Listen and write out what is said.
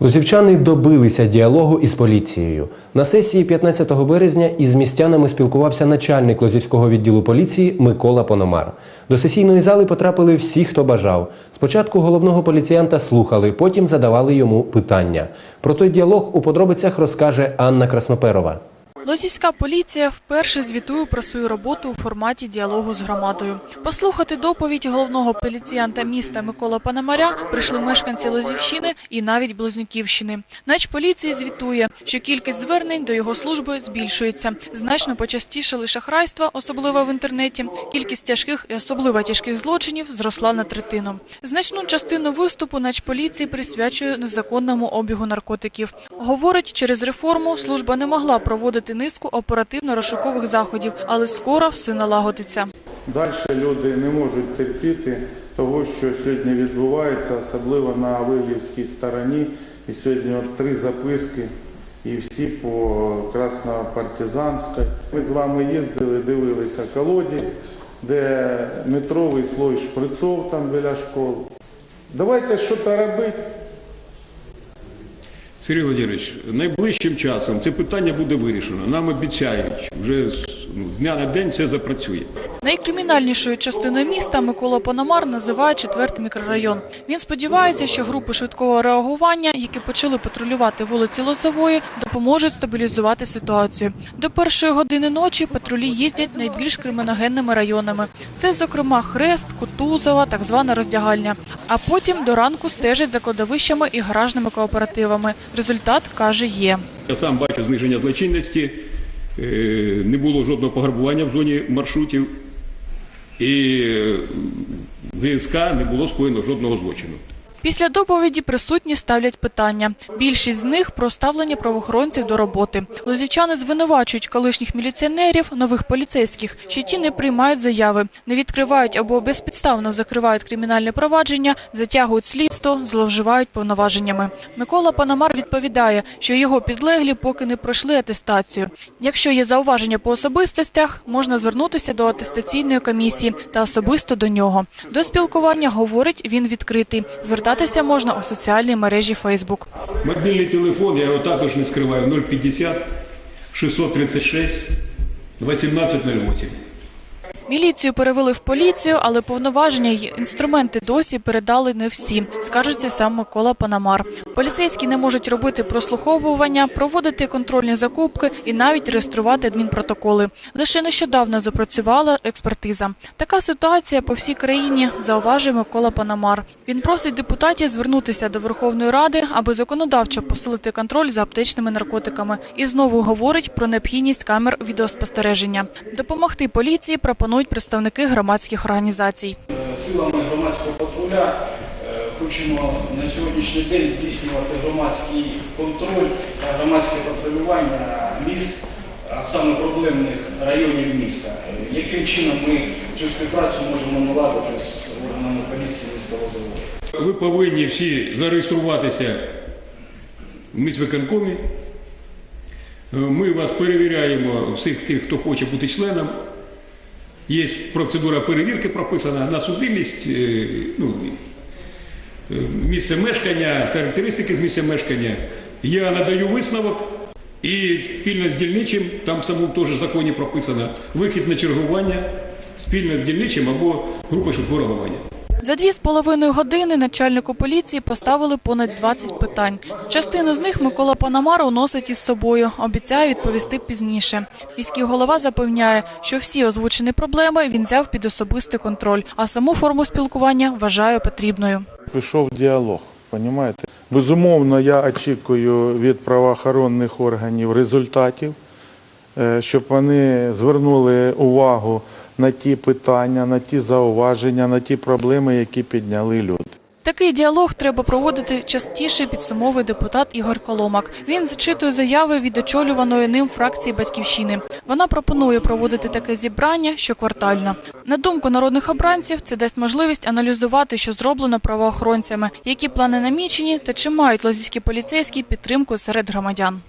Лозівчани добилися діалогу із поліцією. На сесії 15 березня із містянами спілкувався начальник Лозівського відділу поліції Микола Пономар. До сесійної зали потрапили всі, хто бажав. Спочатку головного поліціянта слухали, потім задавали йому питання. Про той діалог у подробицях розкаже Анна Красноперова. Лозівська поліція вперше звітує про свою роботу у форматі діалогу з громадою. Послухати доповідь головного поліціянта міста Микола Пономаря прийшли мешканці Лозівщини і навіть Близнюківщини. Начполіції звітує, що кількість звернень до його служби збільшується. Значно почастішали шахрайства, особливо в інтернеті. Кількість тяжких і особливо тяжких злочинів зросла на третину. Значну частину виступу Начполіції присвячує незаконному обігу наркотиків. Говорить, через реформу служба не могла проводити низку оперативно-розшукових заходів, але скоро все налагодиться. Далі люди не можуть терпіти того, що сьогодні відбувається, особливо на Вилівській стороні. І сьогодні от три записки, і всі по Краснопартизанській. Ми з вами їздили, дивилися колодязь, де метровий слой шприцов там біля школи. Давайте щось робити. Сергій Володимирович, найближчим часом це питання буде вирішено. Нам обіцяють, вже з ну, дня на день все запрацює. Найкримінальнішою частиною міста Микола Пономар називає четвертий мікрорайон. Він сподівається, що групи швидкого реагування, які почали патрулювати вулиці Лозової, допоможуть стабілізувати ситуацію. До першої години ночі патрулі їздять найбільш криміногенними районами. Це, зокрема, Хрест, Кутузова, так звана роздягальня. А потім до ранку стежать за кладовищами і гаражними кооперативами. Результат каже є. Я сам бачу зниження злочинності, е, не було жодного пограбування в зоні маршрутів, і ВСК не було скоєно жодного злочину. Після доповіді присутні ставлять питання. Більшість з них про ставлення правоохоронців до роботи. Лозівчани звинувачують колишніх міліціонерів, нових поліцейських, що ті не приймають заяви, не відкривають або безпідставно закривають кримінальне провадження, затягують слідство, зловживають повноваженнями. Микола Панамар відповідає, що його підлеглі поки не пройшли атестацію. Якщо є зауваження по особистостях, можна звернутися до атестаційної комісії та особисто до нього. До спілкування, говорить, він відкритий. Звертатися можна у соціальній мережі Фейсбук. Мобільний телефон, я його також не скриваю, 050 636 1808. Міліцію перевели в поліцію, але повноваження й інструменти досі передали не всі, скаржиться сам Микола Панамар. Поліцейські не можуть робити прослуховування, проводити контрольні закупки і навіть реєструвати адмінпротоколи. Лише нещодавно запрацювала експертиза. Така ситуація по всій країні, зауважує Микола Панамар. Він просить депутатів звернутися до Верховної Ради, аби законодавчо посилити контроль за аптечними наркотиками. І знову говорить про необхідність камер відеоспостереження. Допомогти поліції пропонують представники громадських організацій. силами громадського патруля е, хочемо на сьогоднішній день здійснювати громадський контроль та громадське патрулювання міст, а саме проблемних районів міста. Е, Яким чином ми цю співпрацю можемо наладити з органами поліції міста Лозового? Ви повинні всі зареєструватися в міськвиконкомі. Е, Ми вас перевіряємо, всіх тих, хто хоче бути членом. Є процедура перевірки прописана на судимість, е, ну, е, місце мешкання, характеристики з місця мешкання. Я надаю висновок і спільно з дільничим, там в самому теж законі прописано, вихід на чергування спільно з дільничим або групою швидкого реагування. За дві з половиною години начальнику поліції поставили понад 20 питань. Частину з них Микола Панамар уносить із собою. Обіцяє відповісти пізніше. Міський голова запевняє, що всі озвучені проблеми він взяв під особистий контроль, а саму форму спілкування вважає потрібною. Пішов діалог, розумієте? Безумовно, я очікую від правоохоронних органів результатів, е, щоб вони звернули увагу на ті питання, на ті зауваження, на ті проблеми, які підняли люди. Такий діалог треба проводити частіше, підсумовує депутат Ігор Коломак. Він зачитує заяви від очолюваної ним фракції Батьківщини. Вона пропонує проводити таке зібрання щоквартально. На думку народних обранців, це дасть можливість аналізувати, що зроблено правоохоронцями, які плани намічені та чи мають лозівські поліцейські підтримку серед громадян.